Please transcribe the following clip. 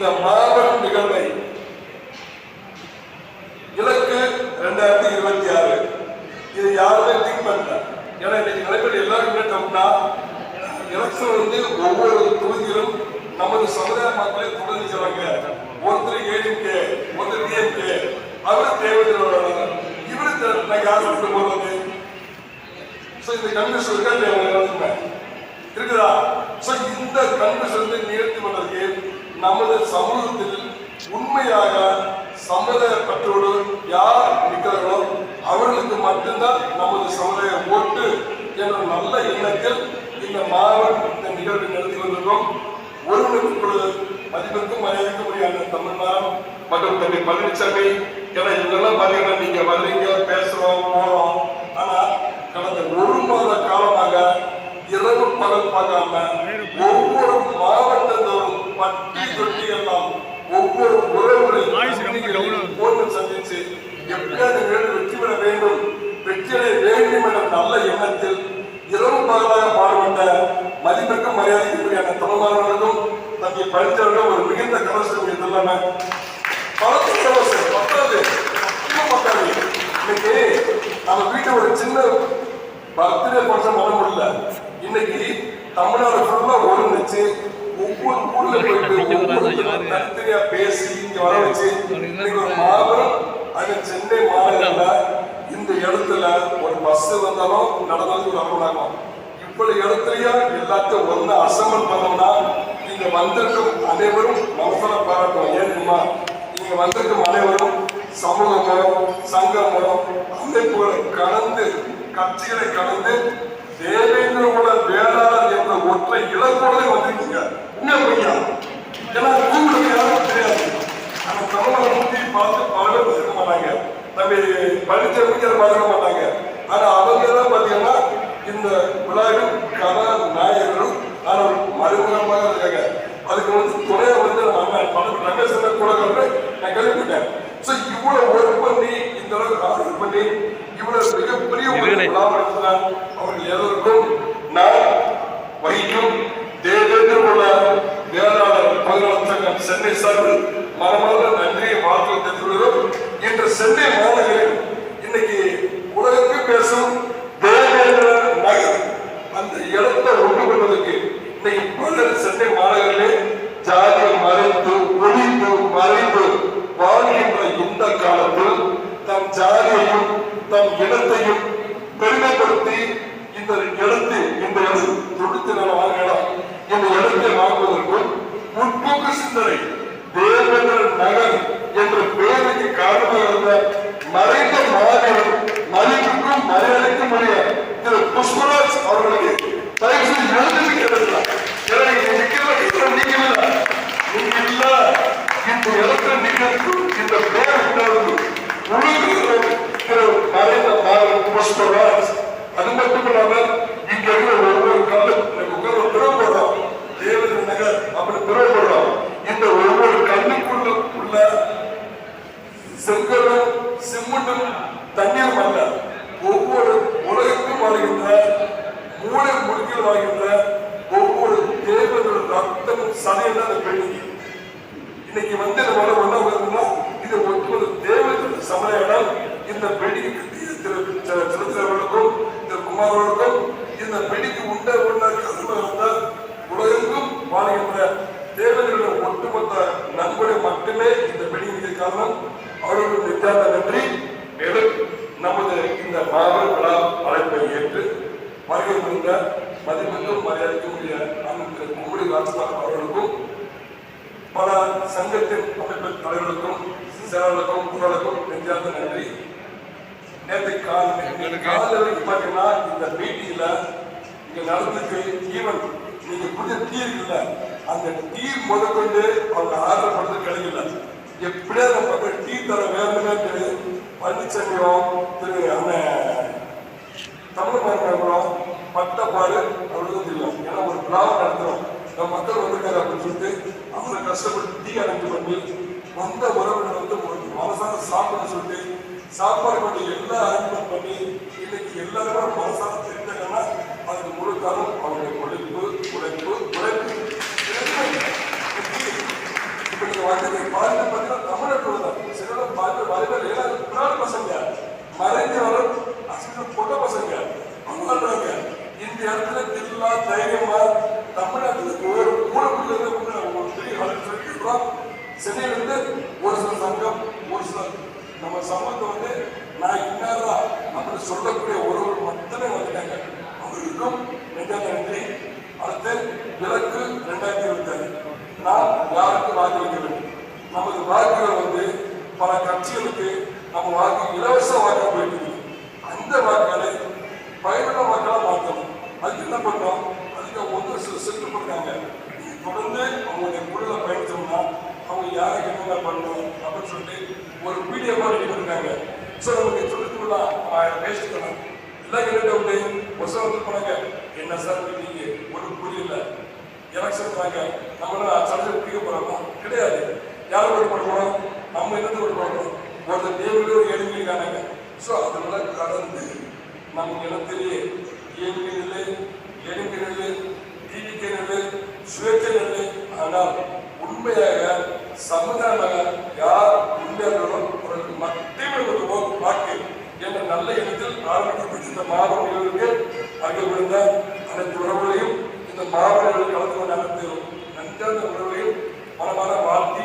இந்த மாபெரும் நிகழ்வை இலக்கு ரெண்டாயிரத்தி இருபத்தி ஆறு. இது யாருமே திங்க் பண்ணல. ஏன்னா இன்னைக்கு நடைபெற்ற எல்லாரும் கேட்டோம்னா எலெக்ஷன் வந்து ஒவ்வொரு தொகுதியிலும் நமது சமுதாய மக்களை தொடர்ந்து செய்வாங்க ஒருத்தர் ஏடிஎம்கே ஒருத்தர் டிஎம்கே அவர் தேவையான இவரு நான் யார் சொல்லிட்டு போறது. ஸோ இந்த கம்யூனிஸ்ட் இருக்கா இருக்குதா? ஸோ இந்த கன்வென்ஷன் நிகழ்த்தி வந்ததுக்கு நமது சமூகத்தில் உண்மையாக சமுதாய பற்றோடு யார் நிற்கிறார்களோ அவர்களுக்கு மட்டும்தான் நமது சமுதாய ஓட்டு என்ற நல்ல எண்ணத்தில் இந்த மாவட்ட இந்த நிகழ்வை நடத்தி வந்திருக்கோம் ஒருவனுக்கு மதிப்பிற்கும் மரியாதைக்கும் உரிய தமிழ்நாடு மற்றும் தம்பி பழனிசாமி. ஏன்னா இவங்கெல்லாம் பார்த்தீங்கன்னா நீங்க வர்றீங்க பேசுறோம் போறோம். ஆனா கடந்த ஒரு மாத காலமாக இரவு பகல் பார்க்காம ஒவ்வொரு மாவட்டத்தோறும் பட்டி தொட்டி எல்லாம் ஒவ்வொரு உறவுகளையும் போட்டு சந்திச்சு எப்படியாவது வேணும் வெற்றி பெற வேண்டும் வெற்றியடைய வேண்டும் என்ற நல்ல எண்ணத்தில் இரவு பகலாக பாடுபட்ட மதிப்பிற்கும் மரியாதைக்குரிய தமிழ்மாணவர்களுக்கும் தம்பி படித்தவர்களும் ஒரு மிகுந்த கலசம் இதெல்லாமே பலத்து இலவசம் பத்தாது இன்னும் பத்தாது இன்னைக்கு நம்ம வீட்டுல ஒரு சின்ன பர்த்டே ஃபங்க்ஷன் பண்ண முடியல இன்னைக்கு தமிழ்நாடு ஃபுல்லா ஒருங்கிச்சு ஒவ்வொரு ஊர்ல போயிட்டு தனித்தனியா பேசி இங்க வர வச்சு இன்னைக்கு ஒரு மாபெரும் அது சென்னை மாநகரில் இந்த இடத்துல ஒரு பஸ் வந்தாலும் நடந்தாலும் ஒரு அலுவலகம் இவ்வளவு இடத்துலயா எல்லாத்தையும் ஒண்ணு அசம்பிள் பண்ணோம்னா நீங்க வந்திருக்கும் அனைவரும் மனசன பாராட்டும் ஏன் நீங்க வந்திருக்கும் அனைவரும் சமூகமோ சங்கமோ அமைப்புகளை கலந்து கட்சிகளை கலந்து தேவேந்திர வேளாளர் என்ற ஒற்றை இலக்கோடு வந்திருக்கீங்க. உண்மை பொய்யா ஏன்னா யாரும் தெரியாது அந்த தமிழக மூர்த்தியை பார்த்து பல பேர் இருக்க மாட்டாங்க. தம்பி பழனிசாமிக்கு பார்க்க மாட்டாங்க. ஆனா அவங்க தான் பாத்தீங்கன்னா இந்த விழாவில் கதாநாயகர்களும் ஆனால் மறுமுகமாக இருக்காங்க. அதுக்கு வந்து துணையா வந்து நம்ம பல ரமேஷ் கூட நான் கேள்விப்பட்டேன். ஸோ இவ்வளவு ஒர்க் பண்ணி இந்த அளவுக்கு ஆர்டர் பண்ணி இவ்வளவு மிகப்பெரிய ஒரு விழா நடத்தின அவர்கள் எதற்கும் நான் வகிக்கும் தேவேந்திர குல வேளாளர் பல்கலைக்கழக சங்கம் சென்னை சார்பில் மனமார்ந்த நன்றியை வாழ்த்து தெரிவிக்கிறோம் இன்று சென்னை மாநகரில் இன்னைக்கு உலகத்துக்கு தேவேந்திர நகர். அந்த இடத்தை ஒன்று கொள்வதற்கு இன்னைக்கு பலர் சென்னை மாநகரிலே ஜாதி மறைத்து ஒழித்து மறைத்து வாழ்கின்ற இந்த காலத்தில் தம் ஜாதியையும் தம் இனத்தையும் பெருமைப்படுத்தி இந்த இடத்தில் இந்த இடம் தொடுத்து நான் வாங்கலாம் இந்த இடத்தை வாங்குவதற்கும் முற்போக்கு சிந்தனை தேவேந்திர நகர் என்ற பெயருக்கு காரணமாக இருந்த மறைந்த மாநிலம் மதிப்புக்கும் மரியாதைக்கும் உரிய திரு புஷ்பராஜ் அவர்களுக்கு தயவு செய்து எழுதி கேட்கலாம் ஏன்னா இங்க நிக்கிற நீங்க இல்ல நீங்க இந்த இடத்துல நீங்க இந்த பெயர் மறைந்த புஷ்பராஜ் அது மட்டும் இங்க இருக்கிற ஒவ்வொரு கல்லு உட்கார பிறப்படுறோம் நகர் அப்படி பிறப்படுறோம் இந்த ஒவ்வொரு கல்லுக்குள்ள செங்கலும் சிமெண்டும் தண்ணீரும் அல்ல ஒவ்வொரு உலகத்துக்கும் வாழ்கின்ற மூளை முழுக்கில் வாழ்கின்ற ஒவ்வொரு தேவதோட ரத்தமும் சதையும் அந்த இன்னைக்கு வந்து நம்ம ஒண்ணா வருதுன்னா இது ஒவ்வொரு தேவதோட சமயம் இந்த பெண்ணிக்கு திரு இந்த குமாரோட குமாரவர்களுக்கும் இந்த பெண்ணிக்கு உண்ட உள்ள கருமை இருந்தால் உலகெங்கும் வாழ்கின்ற தேவர்களுடைய ஒட்டுமொத்த நண்பனை மட்டுமே இந்த பெண்ணிக்கு காரணம் அவர்களுக்கு நித்தாந்த நன்றி மேலும் நமது இந்த மாபெரும் விழா அழைப்பை ஏற்று வருகை புரிந்த மதிப்புக்கும் மரியாதைக்கும் உரிய அண்ணன் திரு கும்படி ராஜ்குமார் அவர்களுக்கும் பல தலைவர்களுக்கும் செயலாளர்களுக்கும் குரலுக்கும் நெஞ்சார்ந்த நன்றி. நேற்று கால காலையில் வரைக்கும் பார்த்தீங்கன்னா இந்த மீட்டிங்ல இங்க நடந்துக்கு ஈவன் நீங்க கொடுத்த டீ இருக்குல்ல அந்த டீ முதற்கொண்டு அவங்க ஆர்டர் பண்ணது கிடைக்கல. எப்படியா நம்ம டீ தர வேணுமே திரு பழனிசாமியும் திரு அண்ணன் தமிழ் பார்க்கிறோம் பட்டப்பாடு அவர்களுக்கு தெரியும் ஏன்னா ஒரு பிளாக் நடத்துறோம். நம்ம மக்கள் வந்திருக்காரு அப்படின்னு சொல்லிட்டு அவங்களை கஷ்டப்பட்டு டீ அரேஞ்ச் பண்ணி வந்த உறவினர் வந்து மனசார சாப்பிட சொல்லி சாப்பாடு பண்ணி எல்லாம் அரேஞ்ச்மெண்ட் பண்ணி இன்னைக்கு எல்லாரும் மனசார தெரிஞ்சாங்கன்னா அதுக்கு முழு காலம் அவருடைய உழைப்பு உழைப்பு. உழைப்பு இப்போ நீங்கள் வந்தது பாருங்க தமிழ்நாட்டில் தான் சில பார்த்து வரைவர் ஏழாவது பின்னாடி பசங்க. மறைஞ்சவரும் போட்ட பசங்க. அவங்க இந்த இடத்துல திருவிழா தைரியமா தமிழ்நாட்டுக்கு ஒரு மூணு பிள்ளைங்க பெரிய வளர்ச்சி இருக்கிறோம் சென்னையிலிருந்து ஒரு சில சங்கம் ஒரு சில நம்ம சமூகத்தை வந்து நான் இன்னாரா அப்படின்னு சொல்லக்கூடிய ஒருவர் மட்டுமே வந்துட்டாங்க. அவருக்கும் நெஞ்சாந்த நன்றி அடுத்து விலக்கு ரெண்டாயிரத்தி இருபத்தி ஆறு நாம் யாருக்கு வாக்களிக்க வேண்டும்? நமது வாக்குகள் வந்து பல கட்சிகளுக்கு நம்ம வாக்கு இலவச வாக்கு போயிட்டு அந்த வாக்குகளை பயனுள்ள வாக்கெல்லாம் மாற்றணும். அதுக்கு என்ன பண்ணோம் அதுக்கு ஒன்று சில செட்டு பண்ணாங்க தொடர்ந்து அவங்களுடைய குழுல யாரை என்னென்ன பண்ணணும் அப்படின்னு சொல்லிட்டு ஒரு வீடியோ மாதிரி ரெடி பண்ணிருக்காங்க. ஸோ நமக்கு சொல்லிட்டுலாம் ஆயிரம் பேசிக்கலாம் எல்லாம் என்ன வந்து ஒசம் வந்து போனாங்க என்ன சார் நீங்க ஒரு புரியல. எலெக்ஷன் போனாங்க நம்மளால சர்ச்சை பிடிக்க போறோமா கிடையாது. யார் ஒரு பண்ணணும் நம்ம என்னது ஒரு பண்ணணும் ஒருத்தர் டேபிள் ஒரு எழுதியிருக்காங்க ஸோ அதனால கடந்து நம்ம இனத்திலேயே இயற்கை நிலை எளிமை நிலை டிவிக்க நிலை சுயேட்சை நிலை. ஆனால் உண்மையாக சமுதாய யார் முன்னேறணும் அவர்களுக்கு மத்தியில் ஒரு வாக்கு என்ற நல்ல எண்ணத்தில் ஆரம்பிக்கப்பட்ட இந்த மாபெரும் நிகழ்வுக்கு அங்கே விழுந்த அனைத்து உறவுகளையும் இந்த மாவட்டங்கள் கலந்து கொண்டு நடத்தும் நன்றான உறவுகளையும் மனமான வாழ்த்தி